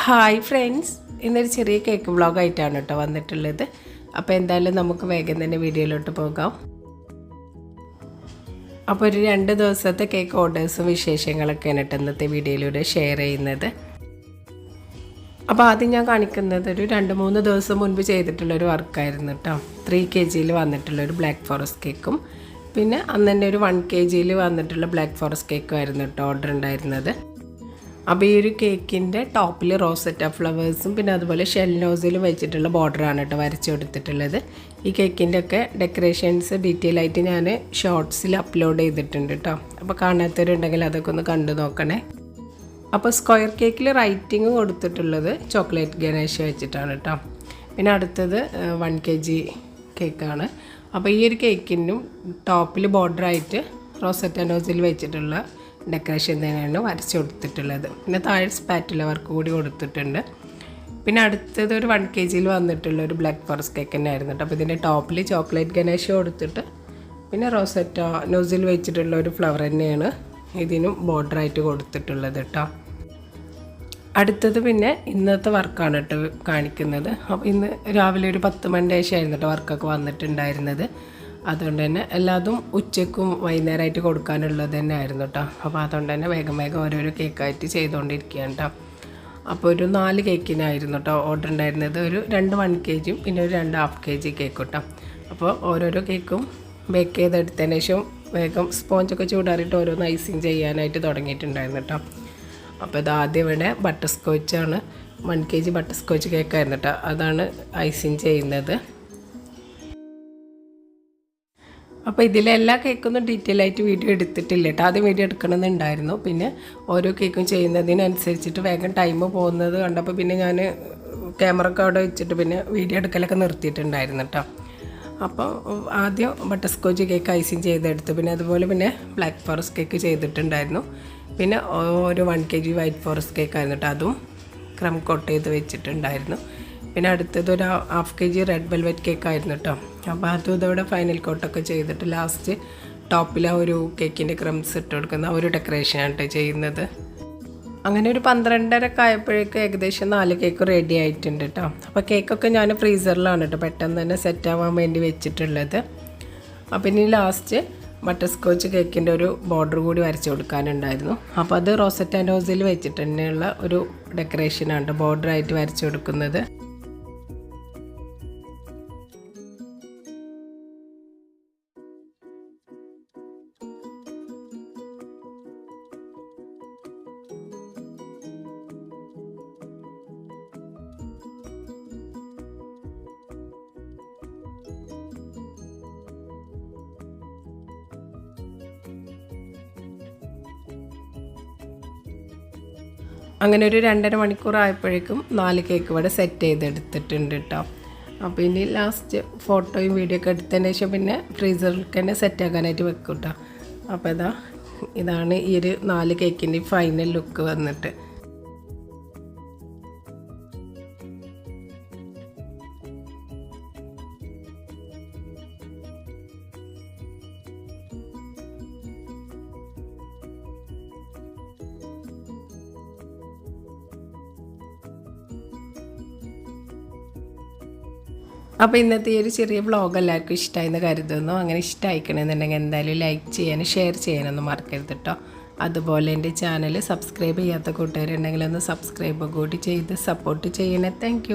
Hi friends ഇന്നൊരു ചെറിയ cake വ്ളോഗായിട്ടാണ് കേട്ടോ വന്നിട്ടുള്ളത്. അപ്പോൾ എന്തായാലും നമുക്ക് വേഗം തന്നെ വീഡിയോയിലോട്ട് പോകാം. അപ്പോൾ ഒരു രണ്ട് ദിവസത്തെ കേക്ക് ഓർഡേഴ്സും വിശേഷങ്ങളൊക്കെയാണ് കേട്ടോ ഇന്നത്തെ വീഡിയോയിലൂടെ ഷെയർ ചെയ്യുന്നത്. അപ്പോൾ ആദ്യം ഞാൻ കാണിക്കുന്നത് ഒരു രണ്ട് മൂന്ന് ദിവസം മുൻപ് ചെയ്തിട്ടുള്ളൊരു വർക്കായിരുന്നു കേട്ടോ. ത്രീ കെ ജിയിൽ വന്നിട്ടുള്ള ഒരു ബ്ലാക്ക് ഫോറസ്റ്റ് കേക്കും പിന്നെ അന്ന് തന്നെ ഒരു വൺ കെ ജിയിൽ വന്നിട്ടുള്ള ബ്ലാക്ക് ഫോറസ്റ്റ് കേക്കും ആയിരുന്നു കേട്ടോ ഓർഡർ ഉണ്ടായിരുന്നത് അപ്പോൾ ഈ ഒരു കേക്കിന്റെ ടോപ്പിൽ റോസറ്റ ഫ്ലവേഴ്സും പിന്നെ അതുപോലെ ഷെൽ നോസിലും വെച്ചിട്ടുള്ള ബോർഡറാണ് കേട്ടോ വരച്ചു കൊടുത്തിട്ടുള്ളത്. ഈ കേക്കിന്റെ ഒക്കെ ഡെക്കറേഷൻസ് ഡീറ്റെയിൽ ആയിട്ട് ഞാൻ ഷോർട്സിൽ അപ്ലോഡ് ചെയ്തിട്ടുണ്ട് കേട്ടോ. അപ്പോൾ കാണാത്തവരുണ്ടെങ്കിൽ അതൊക്കെ ഒന്ന് കണ്ടു നോക്കണേ. അപ്പോൾ സ്ക്വയർ കേക്കിൽ റൈറ്റിംഗ് കൊടുത്തിട്ടുള്ളത് ചോക്ലേറ്റ് ഗണേശ വെച്ചിട്ടാണ് കേട്ടോ. പിന്നെ അടുത്തത് വൺ കെ ജി കേക്കാണ്. അപ്പോൾ ഈ ഒരു കേക്കിനും ടോപ്പിൽ ബോർഡറായിട്ട് റോസറ്റ നോസിൽ വെച്ചിട്ടുള്ള ഡെക്കറേഷൻ തന്നെയാണ് വരച്ച് കൊടുത്തിട്ടുള്ളത്. പിന്നെ താഴെ സ്പാറ്റുല വർക്ക് കൂടി കൊടുത്തിട്ടുണ്ട്. പിന്നെ അടുത്തത് ഒരു വൺ കെ ജിയിൽ വന്നിട്ടുള്ള ഒരു ബ്ലാക്ക് ഫോറസ്റ്റ് കേക്ക് തന്നെ ആയിരുന്നു കേട്ടോ അപ്പോൾ ഇതിന്റെ ടോപ്പിൽ ചോക്ലേറ്റ് ഗണേഷ് കൊടുത്തിട്ട് പിന്നെ റോസറ്റ നോസിൽ വെച്ചിട്ടുള്ള ഒരു ഫ്ലവർ തന്നെയാണ് ഇതിനും ബോർഡറായിട്ട് കൊടുത്തിട്ടുള്ളത് കേട്ടോ. അടുത്തത് പിന്നെ ഇന്നത്തെ വർക്കാണ് കേട്ടോ കാണിക്കുന്നത്. അപ്പോൾ ഇന്ന് രാവിലെ ഒരു പത്ത് മണിന്റെ ശേഷമായിരുന്നു കേട്ടോ വർക്കൊക്കെ വന്നിട്ടുണ്ടായിരുന്നത്. അതുകൊണ്ട് തന്നെ എല്ലാതും ഉച്ചക്കും വൈകുന്നേരമായിട്ട് കൊടുക്കാനുള്ളത് തന്നെ ആയിരുന്നു കേട്ടോ അപ്പോൾ അതുകൊണ്ട് തന്നെ വേഗം വേഗം ഓരോരോ കേക്കായിട്ട് ചെയ്തുകൊണ്ടിരിക്കുകയാണ് കേട്ടോ അപ്പോൾ ഒരു നാല് കേക്കിനായിരുന്നു കേട്ടോ ഓർഡർ ഉണ്ടായിരുന്നത്. ഒരു രണ്ട് വൺ കെ ജിയും പിന്നെ ഒരു രണ്ട് ഹാഫ് കെ ജി കേക്ക് കേട്ടോ അപ്പോൾ ഓരോരോ കേക്കും ബേക്ക് ചെയ്തെടുത്തതിന് ശേഷം വേഗം സ്പോഞ്ചൊക്കെ ചൂടാറിയിട്ട് ഓരോന്ന് ഐസിങ് ചെയ്യാനായിട്ട് തുടങ്ങിയിട്ടുണ്ടായിരുന്നു കേട്ടോ അപ്പോൾ ഇത് ആദ്യം ഇവിടെ ബട്ടർ സ്കോച്ചാണ് one K G butterscotch കേക്കായിരുന്നു കേട്ടോ അതാണ് ഐസിങ് ചെയ്യുന്നത്. അപ്പോൾ ഇതിലെല്ലാ കേക്കൊന്നും ഡീറ്റെയിൽ ആയിട്ട് വീഡിയോ എടുത്തിട്ടില്ല കേട്ടോ ആദ്യം വീഡിയോ എടുക്കണമെന്നുണ്ടായിരുന്നു. പിന്നെ ഓരോ കേക്കും ചെയ്യുന്നതിനനുസരിച്ചിട്ട് വേഗം ടൈം പോകുന്നത് കണ്ടപ്പോൾ പിന്നെ ഞാൻ ക്യാമറ ഒക്കെ അവിടെ വെച്ചിട്ട് പിന്നെ വീഡിയോ എടുക്കലൊക്കെ നിർത്തിയിട്ടുണ്ടായിരുന്നു കേട്ടോ അപ്പോൾ ആദ്യം ബട്ടർ സ്കോച്ച് കേക്ക് ഐസിങ് ചെയ്തെടുത്തു. പിന്നെ അതുപോലെ പിന്നെ ബ്ലാക്ക് ഫോറസ്റ്റ് കേക്ക് ചെയ്തിട്ടുണ്ടായിരുന്നു. പിന്നെ ഒരു one K G white forest cake ആയിരുന്നു കേട്ടോ അതും ക്രം കോട്ട് ചെയ്ത് വെച്ചിട്ടുണ്ടായിരുന്നു. പിന്നെ അടുത്തത് ഒരു half K G red velvet cake ആയിരുന്നു കേട്ടോ അപ്പോൾ അതും ഇതോടെ ഫൈനൽ കോട്ടൊക്കെ ചെയ്തിട്ട് ലാസ്റ്റ് ടോപ്പിൽ ആ ഒരു കേക്കിന്റെ ക്രംസ് ഇട്ട് കൊടുക്കുന്ന ആ ഒരു ഡെക്കറേഷനാണ് ചെയ്യുന്നത്. അങ്ങനെ ഒരു പന്ത്രണ്ടരക്കെ ആയപ്പോഴേക്കും ഏകദേശം നാല് കേക്ക് റെഡി ആയിട്ടുണ്ട് കേട്ടോ അപ്പോൾ കേക്കൊക്കെ ഞാൻ ഫ്രീസറിലാണ് കേട്ടോ പെട്ടെന്ന് തന്നെ സെറ്റ് ആവാൻ വേണ്ടി വെച്ചിട്ടുള്ളത്. അപ്പം ഇനി ലാസ്റ്റ് ബട്ടർ സ്കോച്ച് കേക്കിന്റെ ഒരു ബോർഡർ കൂടി വരച്ച് കൊടുക്കാനുണ്ടായിരുന്നു. അപ്പോൾ അത് റോസറ്റ് ആൻഡ് നോസിൽ വെച്ചിട്ട് തന്നെയുള്ള ഒരു ഡെക്കറേഷനാണ് ബോർഡറായിട്ട് വരച്ച് കൊടുക്കുന്നത്. അങ്ങനെ ഒരു രണ്ടര മണിക്കൂർ ആയപ്പോഴേക്കും നാല് കേക്ക് ഇവിടെ സെറ്റ് ചെയ്തെടുത്തിട്ടുണ്ട് കേട്ടോ അപ്പോൾ ഇനി ലാസ്റ്റ് ഫോട്ടോയും വീഡിയോ ഒക്കെ എടുത്തതിന് ശേഷം പിന്നെ ഫ്രീസറിൽ തന്നെ സെറ്റ് ആക്കാനായിട്ട് വെക്കും കേട്ടോ അപ്പോൾ ഇതാ ഇതാണ് ഈ ഒരു നാല് കേക്കിന്റെ ഫൈനൽ ലുക്ക് വന്നിട്ട്. അപ്പോൾ ഇന്നത്തെ ഈ ഒരു ചെറിയ വ്ളോഗ് എല്ലാവർക്കും ഇഷ്ടമായെന്ന് കരുതുന്നു. അങ്ങനെ ഇഷ്ടമായിക്കണമെന്നുണ്ടെങ്കിൽ എന്തായാലും ലൈക്ക് ചെയ്യാനും ഷെയർ ചെയ്യാനൊന്നും മറക്കരുത് കേട്ടോ അതുപോലെ എന്റെ ചാനൽ സബ്സ്ക്രൈബ് ചെയ്യാത്ത കൂട്ടുകാരുണ്ടെങ്കിൽ ഒന്ന് സബ്സ്ക്രൈബ് കൂടി ചെയ്ത് സപ്പോർട്ട് ചെയ്യണേ. താങ്ക്